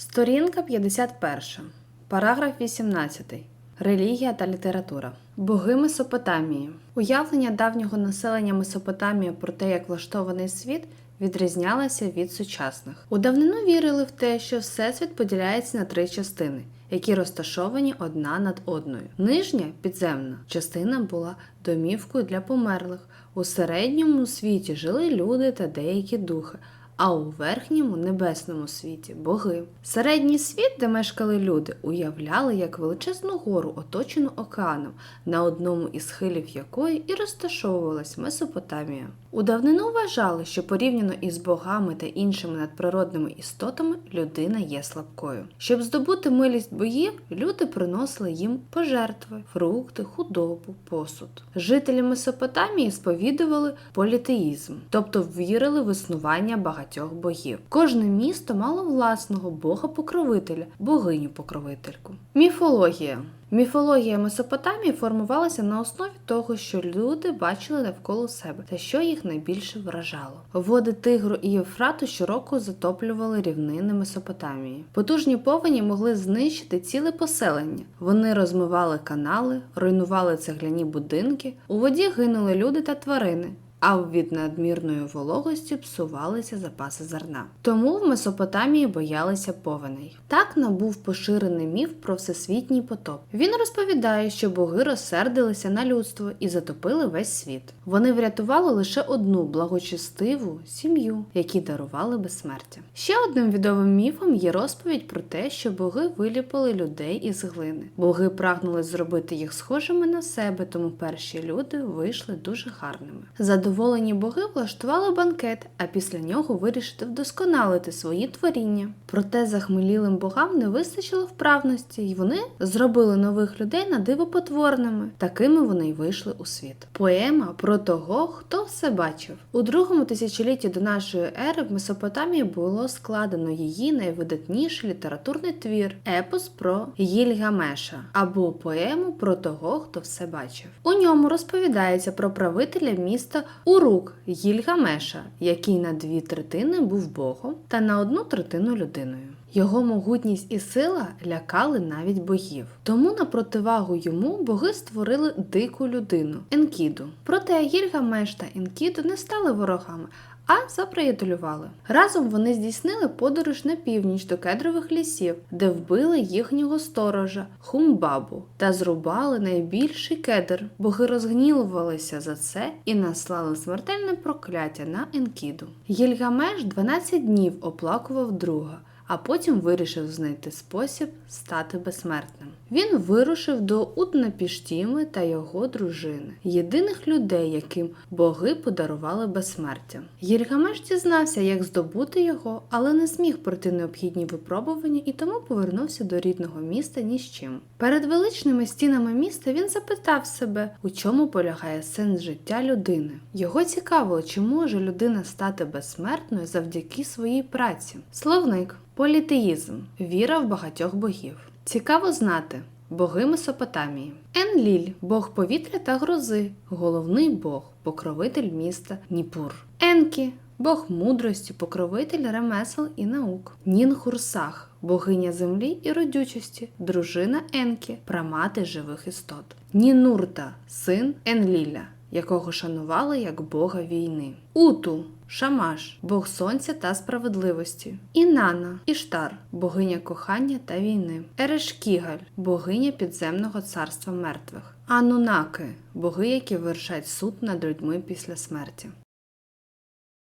Сторінка 51. Параграф 18. Релігія та література. Боги Месопотамії. Уявлення давнього населення Месопотамії про те, як влаштований світ, відрізнялося від сучасних. У давнину вірили в те, що Всесвіт поділяється на три частини, які розташовані одна над одною. Нижня підземна частина була домівкою для померлих. У середньому світі жили люди та деякі духи. А у верхньому небесному світі боги. Середній світ, де мешкали люди, уявляли як величезну гору, оточену океаном, на одному із схилів якої і розташовувалась Месопотамія. У давнину вважали, що порівняно із богами та іншими надприродними істотами людина є слабкою. Щоб здобути милість богів, люди приносили їм пожертви, фрукти, худобу, посуд. Жителі Месопотамії сповідували політеїзм, тобто вірили в існування багатьох богів. Кожне місто мало власного бога-покровителя, богиню-покровительку. Міфологія. Міфологія Месопотамії формувалася на основі того, що люди бачили навколо себе та що їх найбільше вражало. Води Тигру і Євфрату щороку затоплювали рівнини Месопотамії. Потужні повені могли знищити ціле поселення. Вони розмивали канали, руйнували цегляні будинки, у воді гинули люди та тварини. А від надмірної вологості псувалися запаси зерна. Тому в Месопотамії боялися повеней. Так набув поширений міф про всесвітній потоп. Він розповідає, що боги розсердилися на людство і затопили весь світ. Вони врятували лише одну благочестиву сім'ю, які дарували безсмертя. Ще одним відомим міфом є розповідь про те, що боги виліпили людей із глини. Боги прагнули зробити їх схожими на себе, тому перші люди вийшли дуже гарними. Задоволені боги влаштували банкет, а після нього вирішити вдосконалити свої творіння. Проте захмелілим богам не вистачило вправності, і вони зробили нових людей на диво потворними. Такими вони й вийшли у світ. Поема про того, хто все бачив. У другому тисячолітті до нашої ери в Месопотамії було складено її найвидатніший літературний твір епос про Гільгамеша або поему про того, хто все бачив. У ньому розповідається про правителя міста Урук Гільгамеша, який на дві третини був богом та на одну третину людиною. Його могутність і сила лякали навіть богів. Тому на противагу йому боги створили дику людину Енкіду. Проте Гільгамеш та Енкіду не стали ворогами. А заприятелювали. Разом вони здійснили подорож на північ до кедрових лісів, де вбили їхнього сторожа Хумбабу та зрубали найбільший кедр. Боги розгнілувалися за це і наслали смертельне прокляття на Енкіду. Гільгамеш 12 днів оплакував друга а потім вирішив знайти спосіб стати безсмертним. Він вирушив до Утнапіштіми та його дружини, єдиних людей, яким боги подарували безсмертя. Гільгамеш дізнався, як здобути його, але не зміг пройти необхідні випробування і тому повернувся до рідного міста ні з чим. Перед величними стінами міста він запитав себе, у чому полягає сенс життя людини. Його цікавило, чи може людина стати безсмертною завдяки своїй праці. Словник Політеїзм віра в багатьох богів. Цікаво знати. Боги Месопотамії. Енліль бог повітря та грози, головний бог, покровитель міста Ніпур. Енкі бог мудрості, покровитель ремесел і наук. Нінхурсах богиня землі і родючості, дружина Енкі, прамати живих істот. Нінурта син Енліля, якого шанували як бога війни. Уту Шамаш, бог сонця та справедливості, Інана, Іштар, богиня кохання та війни, Ерешкігаль, богиня підземного царства мертвих, Анунаки, боги, які вершать суд над людьми після смерті.